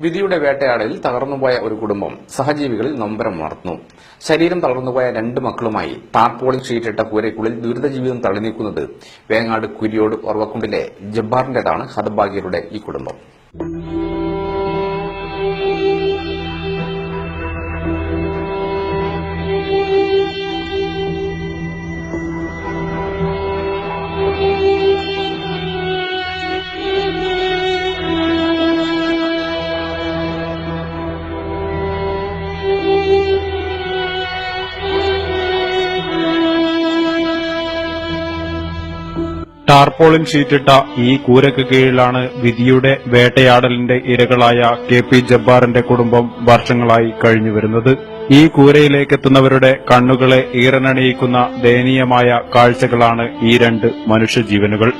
വിധിയുടെ വേട്ടയാടലിൽ തകർന്നുപോയ ഒരു കുടുംബം സഹജീവികളിൽ നൊമ്പരം വളർത്തുന്നു ശരീരം തളർന്നുപോയ രണ്ട് മക്കളുമായി ടാർപോളിംഗ് ഷീറ്റിട്ട കൂരയ്ക്കുള്ളിൽ ദുരിതജീവിതം തള്ളിനീക്കുന്നത് വേങ്ങാട് കുരിയോട് ഒറവക്കുണ്ടിലെ ജബ്ബാറിന്റേതാണ് ഹതഭാഗ്യരുടെ ഈ കുടുംബം. ടാർപോളിൻ ഷീറ്റിട്ട ഈ കൂരയ്ക്ക് കീഴിലാണ് വിധിയുടെ വേട്ടയാടലിന്റെ ഇരകളായ കെ പി ജബ്ബാറിന്റെ കുടുംബം വർഷങ്ങളായി കഴിഞ്ഞുവരുന്നത് ഈ കൂരയിലേക്കെത്തുന്നവരുടെ കണ്ണുകളെ ഈറനണിയിക്കുന്ന ദയനീയമായ കാഴ്ചകളാണ് ഈ രണ്ട് മനുഷ്യജീവനുകൾ.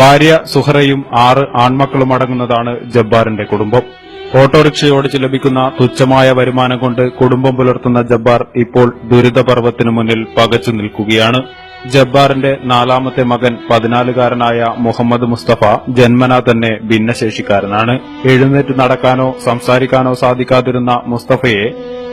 ഭാര്യ സുഹറയും ആറ് ആൺമക്കളും അടങ്ങുന്നതാണ് ജബ്ബാറിന്റെ കുടുംബം. ഓട്ടോറിക്ഷയോട് ലഭിക്കുന്ന തുച്ഛമായ വരുമാനം കൊണ്ട് കുടുംബം പുലർത്തുന്ന ജബ്ബാർ ഇപ്പോൾ ദുരിതപർവത്തിനു മുന്നിൽ പകച്ചു നിൽക്കുകയാണ്. ജബ്ബാറിന്റെ നാലാമത്തെ മകൻ പതിനാലുകാരനായ മുഹമ്മദ് മുസ്തഫ ജന്മനാ തന്നെ ഭിന്നശേഷിക്കാരനാണ്. എഴുന്നേറ്റ് നടക്കാനോ സംസാരിക്കാനോ സാധിക്കാതിരുന്ന മുസ്തഫയെ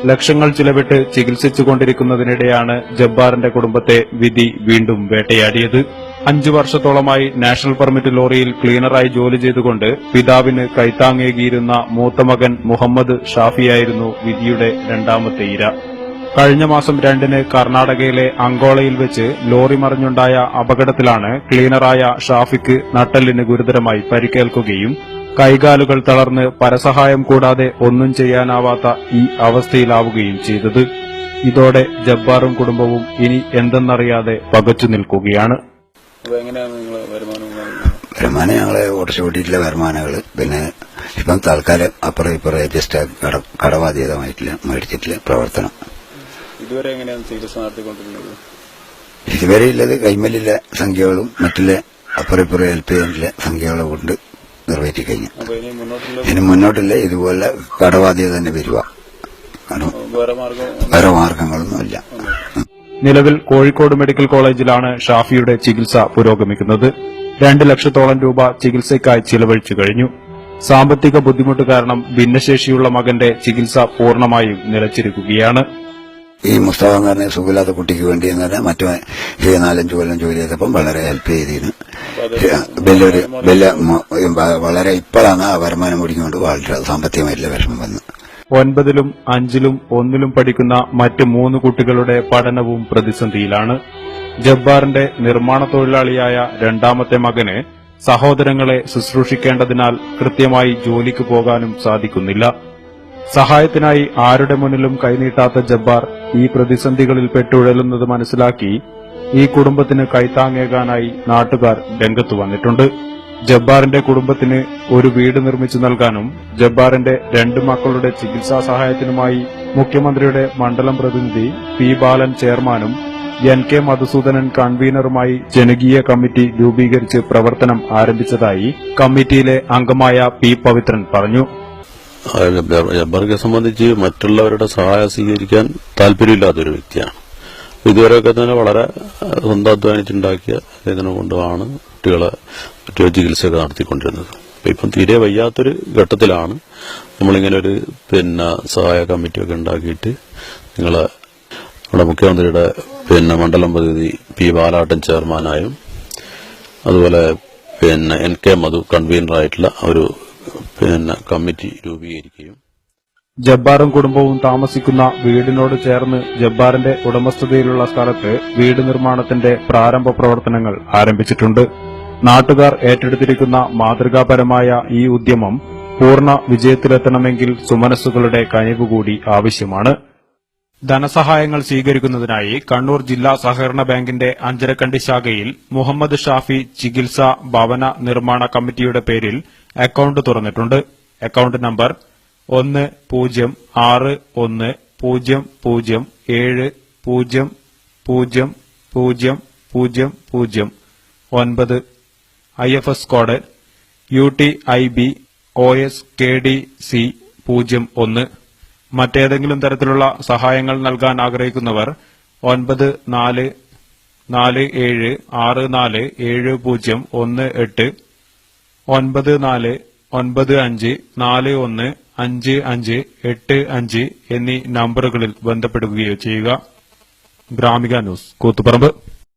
ലക്ഷങ്ങൾ ചിലവിട്ട് ചികിത്സിച്ചുകൊണ്ടിരിക്കുന്നതിനിടെയാണ് ജബ്ബാറിന്റെ കുടുംബത്തെ വിധി വീണ്ടും വേട്ടയാടിയത്. അഞ്ചു വർഷത്തോളമായി നാഷണൽ പെർമിറ്റ് ലോറിയിൽ ക്ലീനറായി ജോലി ചെയ്തുകൊണ്ട് പിതാവിന് കൈത്താങ്ങേകിയിരുന്ന മൂത്ത മകൻ മുഹമ്മദ് ഷാഫിയായിരുന്നു വിധിയുടെ രണ്ടാമത്തെ ഇര. കഴിഞ്ഞ മാസം രണ്ടിന് കർണാടകയിലെ അങ്കോളയിൽ വെച്ച് ലോറി മറിഞ്ഞുണ്ടായ അപകടത്തിലാണ് ക്ലീനറായ ഷാഫിക്ക് നട്ടലിന് ഗുരുതരമായി പരിക്കേൽക്കുകയും കൈകാലുകൾ തളർന്ന് പരസഹായം കൂടാതെ ഒന്നും ചെയ്യാനാവാത്ത ഈ അവസ്ഥയിലാവുകയും ചെയ്തത്. ഇതോടെ ജബ്ബാറും കുടുംബവും ഇനി എന്തെന്നറിയാതെ പകച്ചു നിൽക്കുകയാണ്. എങ്ങനെയാണ് നിങ്ങൾ വരുമാനം വരുമാനം ഞങ്ങൾ ഓട്ടർഷ ഓട്ടിയിട്ടുള്ള വരുമാനങ്ങൾ പിന്നെ ഇപ്പം തൽക്കാലം അപ്പുറം ഇപ്പുറം ജസ്റ്റ് കട കടബാധ്യതമായിട്ടില്ല മേടിച്ചിട്ടില്ല പ്രവർത്തനം. ഇതുവരെ എങ്ങനെയാണ് ചികിത്സ നടത്തിക്കൊണ്ടിരുന്നത് ഇതുവരെ ഉള്ളത് കൈമലിലെ സംഖ്യകളും മറ്റുള്ള അപ്പുറം ഇപ്പുറം ഹെൽപ്പ് ചെയ്യാനുള്ള സംഖ്യകളും കൊണ്ട് നിറവേറ്റി കഴിഞ്ഞു. ഇനി മുന്നോട്ടില്ല ഇതുപോലെ കടബാധ്യത തന്നെ വരുവാ വേറെ മാർഗങ്ങളൊന്നുമില്ല. നിലവിൽ കോഴിക്കോട് മെഡിക്കൽ കോളേജിലാണ് ഷാഫിയുടെ ചികിത്സ പുരോഗമിക്കുന്നത്. രണ്ട് ലക്ഷത്തോളം രൂപ ചികിത്സയ്ക്കായി ചിലവഴിച്ചു കഴിഞ്ഞു. സാമ്പത്തിക ബുദ്ധിമുട്ട് കാരണം ഭിന്നശേഷിയുള്ള മകന്റെ ചികിത്സ പൂർണമായും നിലച്ചിരിക്കുകയാണ്. ഈ മുസ്തഫാങ്കാരനെ സുഖമില്ലാത്ത കുട്ടിക്ക് വേണ്ടി തന്നെ മറ്റു ഈ നാലഞ്ചു കൊല്ലം ജോലി ചെയ്തപ്പം വളരെ ഹെൽപ്പ് ചെയ്തിരുന്നു വലിയൊരു വലിയ വളരെ ഇപ്പോഴാണ് ആ വരുമാനം മുടിക്കൊണ്ട് വളരെ സാമ്പത്തികമായിട്ടുള്ള വിഷമം വന്നത് ഒൻപതിലും അഞ്ചിലും ഒന്നിലും പഠിക്കുന്ന മറ്റ് മൂന്ന് കുട്ടികളുടെ പഠനവും പ്രതിസന്ധിയിലാണ്. ജബ്ബാറിന്റെ നിർമ്മാണ തൊഴിലാളിയായ രണ്ടാമത്തെ മകന് സഹോദരങ്ങളെ ശുശ്രൂഷിക്കേണ്ടതിനാൽ കൃത്യമായി ജോലിക്ക് പോകാനും സാധിക്കുന്നില്ല. സഹായത്തിനായി ആരുടെ മുന്നിലും കൈനീട്ടാത്ത ജബ്ബാർ ഈ പ്രതിസന്ധികളിൽ പെട്ടുഴലുന്നത് മനസ്സിലാക്കി ഈ കുടുംബത്തിന് കൈത്താങ്ങേകാനായി നാട്ടുകാർ രംഗത്തു വന്നിട്ടുണ്ട്. ജബ്ബാറിന്റെ കുടുംബത്തിന് ഒരു വീട് നിർമ്മിച്ചു നൽകാനും ജബ്ബാറിന്റെ രണ്ട് മക്കളുടെ ചികിത്സാ സഹായത്തിനുമായി മുഖ്യമന്ത്രിയുടെ മണ്ഡലം പ്രതിനിധി പി ബാലൻ ചെയർമാനും എൻ കെ മധുസൂദനൻ കൺവീനറുമായി ജനകീയ കമ്മിറ്റി രൂപീകരിച്ച് പ്രവർത്തനം ആരംഭിച്ചതായി കമ്മിറ്റിയിലെ അംഗമായ പി പവിത്രൻ പറഞ്ഞു. ജബ്ബാറിനെ സംബന്ധിച്ച് മറ്റുള്ളവരുടെ സഹായം സ്വീകരിക്കാൻ താല്പര്യമില്ലാത്തൊരു വ്യക്തിയാണ്. ഇതുവരെയൊക്കെ തന്നെ വളരെ സ്വന്തം അധ്വാനിച്ചുണ്ടാക്കിയ ഇതിനെ കൊണ്ടുമാണ് കുട്ടികളെ മറ്റു ചികിത്സയൊക്കെ നടത്തിക്കൊണ്ടിരുന്നത്. ഇപ്പം തീരെ വയ്യാത്തൊരു ഘട്ടത്തിലാണ്. നമ്മളിങ്ങനെ ഒരു പിന്നെ സഹായ കമ്മിറ്റിയൊക്കെ ഉണ്ടാക്കിയിട്ട് നിങ്ങളെ നമ്മുടെ മുഖ്യമന്ത്രിയുടെ പിന്നെ മണ്ഡലം പ്രതിനിധി പി ബാലാട്ടൻ ചെയർമാനായും അതുപോലെ പിന്നെ എൻ കെ മധു കൺവീനറായിട്ടുള്ള ഒരു പിന്നെ കമ്മിറ്റി രൂപീകരിക്കുകയും. ജബ്ബാറും കുടുംബവും താമസിക്കുന്ന വീടിനോട് ചേർന്ന് ജബ്ബാറിന്റെ ഉടമസ്ഥതയിലുള്ള സ്ഥലത്ത് വീട് നിർമ്മാണത്തിന്റെ പ്രാരംഭ പ്രവർത്തനങ്ങൾ ആരംഭിച്ചിട്ടുണ്ട്. നാട്ടുകാർ ഏറ്റെടുത്തിരിക്കുന്ന മാതൃകാപരമായ ഈ ഉദ്യമം പൂർണ വിജയത്തിലെത്തണമെങ്കിൽ സുമനസ്സുകളുടെ കഴിവുകൂടി ആവശ്യമാണ്. ധനസഹായങ്ങൾ സ്വീകരിക്കുന്നതിനായി കണ്ണൂർ ജില്ലാ സഹകരണ ബാങ്കിന്റെ അഞ്ചരക്കണ്ടി ശാഖയിൽ മുഹമ്മദ് ഷാഫി ചികിത്സ ഭവന നിർമ്മാണ കമ്മിറ്റിയുടെ പേരിൽ അക്കൌണ്ട് തുറന്നിട്ടുണ്ട്. അക്കൌണ്ട് നമ്പർ ഒന്ന് പൂജ്യം ആറ് ഒന്ന് പൂജ്യം പൂജ്യം ഏഴ് പൂജ്യം പൂജ്യം പൂജ്യം പൂജ്യം പൂജ്യം ഒൻപത് I F S code U T I B O S K D C പൂജ്യം ഒന്ന്. മറ്റേതെങ്കിലും തരത്തിലുള്ള സഹായങ്ങൾ നൽകാൻ ആഗ്രഹിക്കുന്നവർ ഒൻപത് നാല് നാല് ഏഴ് ആറ് നാല് ഏഴ് പൂജ്യം ഒന്ന് എട്ട് ഒൻപത് നാല് ഒൻപത് അഞ്ച് നാല് ഒന്ന് അഞ്ച് അഞ്ച് എട്ട് അഞ്ച് എന്നീ നമ്പറുകളിൽ ബന്ധപ്പെടുകയോ ചെയ്യുക. ഗ്രാമിക ന്യൂസ് കൂത്തുപറമ്പ്.